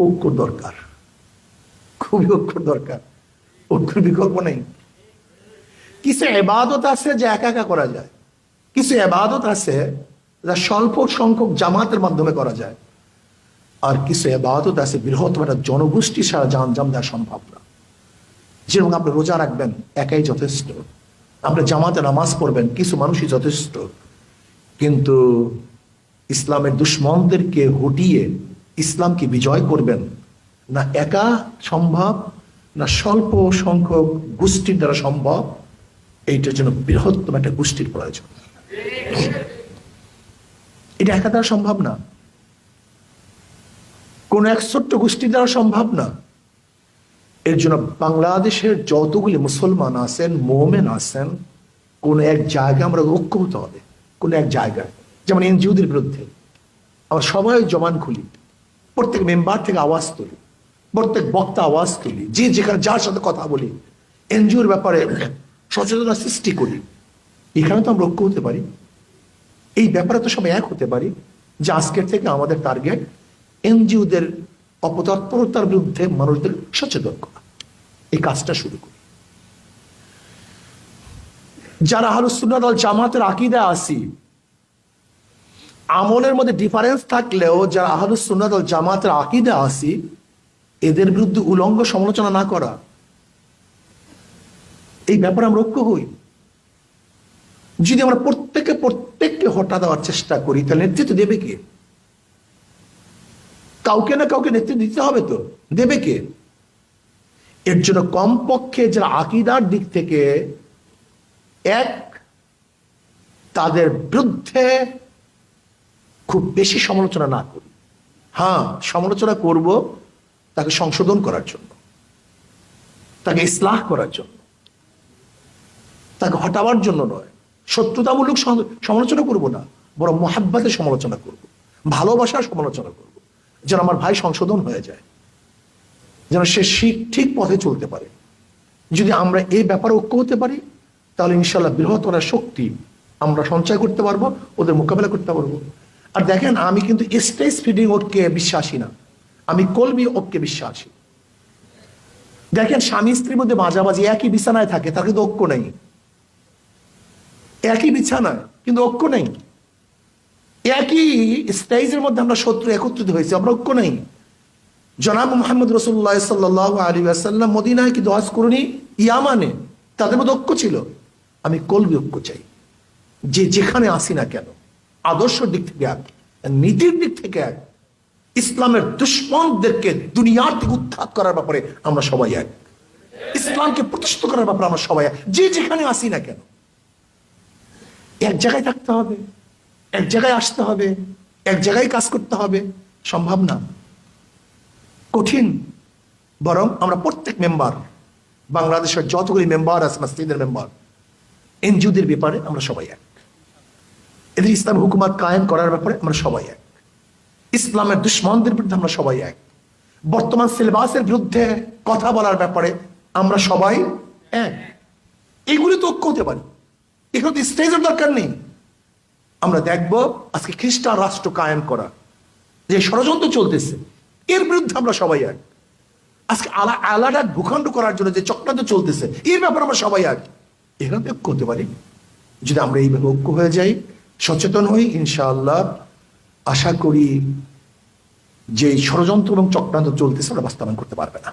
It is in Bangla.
ঐক্যর দরকার। খুবই ঐক্যর দরকার। ঐক্যের বিকল্প নেই। কিছু এবাদত আছে যা একা একা করা যায়। কিছু এবাদত আছে যা স্বল্প সংখ্যক জামাতের মাধ্যমে করা যায়। আর কিছু এবাদত আছে বৃহৎ একটা জনগোষ্ঠী সারা জাম দেওয়া সম্ভব না। যেরকম আপনি রোজা রাখবেন, একাই যথেষ্ট। আপনি জামাতে নামাজ পড়বেন, কিছু মানুষই যথেষ্ট। কিন্তু ইসলামের দুশ্মনদেরকে হটিয়ে ইসলামকে বিজয় করবেন। না একা সম্ভব, না স্বল্প সংখ্যক গোষ্ঠীর দ্বারা সম্ভব, এইটার জন্য বৃহত্তম একটা গোষ্ঠীর প্রয়োজন। এটা একা দ্বারা সম্ভব না। কোন এক ছোট্ট গোষ্ঠীর দ্বারা সম্ভব না। এর জন্য বাংলাদেশের যতগুলি মুসলমান আছেন, মোমেন আছেন, কোন এক জায়গায় আমরা ঐক্য হতে হবে, কোন এক জায়গায়। যেমন এনজিওদের বিরুদ্ধে। আমরা সবাই জমান খুলি। প্রত্যেক মেম্বার থেকে আওয়াজ তুলি, প্রত্যেক বক্তা আওয়াজ তুলি, যে যেখানে যার সাথে কথা বলি, এনজিওর ব্যাপারে সচেতনতা সৃষ্টি করি। এখানে তো আমরা ঐক্য হতে পারি। এই ব্যাপারে তো সবাই এক হতে পারি যে আজকের থেকে আমাদের টার্গেট এনজিওদের অপতৎপরতার বিরুদ্ধে মানুষদের সচেতন করা। এই কাজটা শুরু করি। যারা আল জামাতের আকিদা আসি আমলের মধ্যে ডিফারেন্স থাকলেও যারা আহলুস সুন্নাত জামাতের আকিদা আসি, এদের বিরুদ্ধে উলঙ্গ সমালোচনা না করা। এই ব্যাপারে আমরা ঐক্য হই। যদি আমরা প্রত্যেকে প্রত্যেককে হটা দেওয়ার চেষ্টা করি, তাহলে নেতৃত্ব দেবে কে? কাউকে না কাউকে নেতৃত্ব দিতে হবে তো, দেবে কে? এর জন্য কমপক্ষে যারা আকিদার দিক থেকে এক, তাদের বিরুদ্ধে খুব বেশি সমালোচনা না করি। হ্যাঁ সমালোচনা করব তাকে সংশোধন করার জন্য, তাকে ইসলাহ করার জন্য, তাকে হটাবার জন্য নয়। শত্রুতামূলক সমালোচনা করব না, বরং মহাব্বাতের সমালোচনা করব, ভালোবাসার সমালোচনা করব, যেন আমার ভাই সংশোধন হয়ে যায়, যেন সে শিখ ঠিক পথে চলতে পারে। যদি আমরা এই ব্যাপারে ঐক্য হতে পারি, তাহলে ইনশাল্লাহ বৃহত্তর শক্তি আমরা সঞ্চয় করতে পারব, ওদের মোকাবেলা করতে পারব। আর দেখেন, আমি কিন্তু স্টেজ ফিডিং ঐক্যে বিশ্বাসী না। আমি কলবি ঐক্যে বিশ্বাসী। দেখেন, স্বামী স্ত্রীর মধ্যে মাঝামাঝি একই বিছানায় থাকে, তার কিন্তু ঐক্য নেই। একই বিছানায়, কিন্তু ঐক্য নেই। একই স্টেজের মধ্যে আমরা শত্রু একত্রিত হয়েছি, আমরা ঐক্য নেই। জনাব মোহাম্মদ রসুল্লাহ সাল্লাহ আলী আসাল্লাম মদিনায় কি দোয়াজ করুনি, ইয়ামানে। তাদের মধ্যে ঐক্য ছিল। আমি কলবি ঐক্য চাই। যে যেখানে আসি না কেন। আদর্শ দিক থেকে এক, নীতির দিক থেকে এক, ইসলামের দুশ্মনদেরকে দুনিয়ার থেকে উৎখাত করার ব্যাপারে আমরা সবাই এক। ইসলামকে প্রতিষ্ঠিত করার ব্যাপারে আমরা সবাই এক। যে যেখানে আসি না কেন, এক জায়গায় থাকতে হবে, এক জায়গায় আসতে হবে, এক জায়গায় কাজ করতে হবে, সম্ভব না। কঠিন, বরং আমরা প্রত্যেক মেম্বার, বাংলাদেশের যতগুলি মেম্বার আছে, মাসজিদের মেম্বার, এনজিওদের ব্যাপারে আমরা সবাই এক। এদের ইসলাম হুকুমাত কায়েম করার ব্যাপারে আমরা সবাই এক। ইসলামের দুশ্মনদের বিরুদ্ধে আমরা সবাই এক। বর্তমান সিলেবাসের বিরুদ্ধে কথা বলার ব্যাপারে আমরা সবাই এক। এগুলি তো ঐক্য হতে পারি। এখানে তো স্টেজের দরকার নেই। আমরা দেখব আজকে খ্রিস্টান রাষ্ট্র কায়েম করা যে ষড়যন্ত্র চলতেছে, এর বিরুদ্ধে আমরা সবাই এক। আজকে আলা, আলাদা ভূখণ্ড করার জন্য যে চক্রান্ত চলতেছে, এর ব্যাপারে আমরা সবাই এক। এখানে তো ঐক্য হতে পারি। যদি আমরা এইভাবে ঐক্য হয়ে যাই সচেতন হই, ইনশাআল্লাহ। আশা করি যে ষড়যন্ত্র এবং চক্রান্ত চলতেছে, ওরা বাস্তবায়ন করতে পারবে না।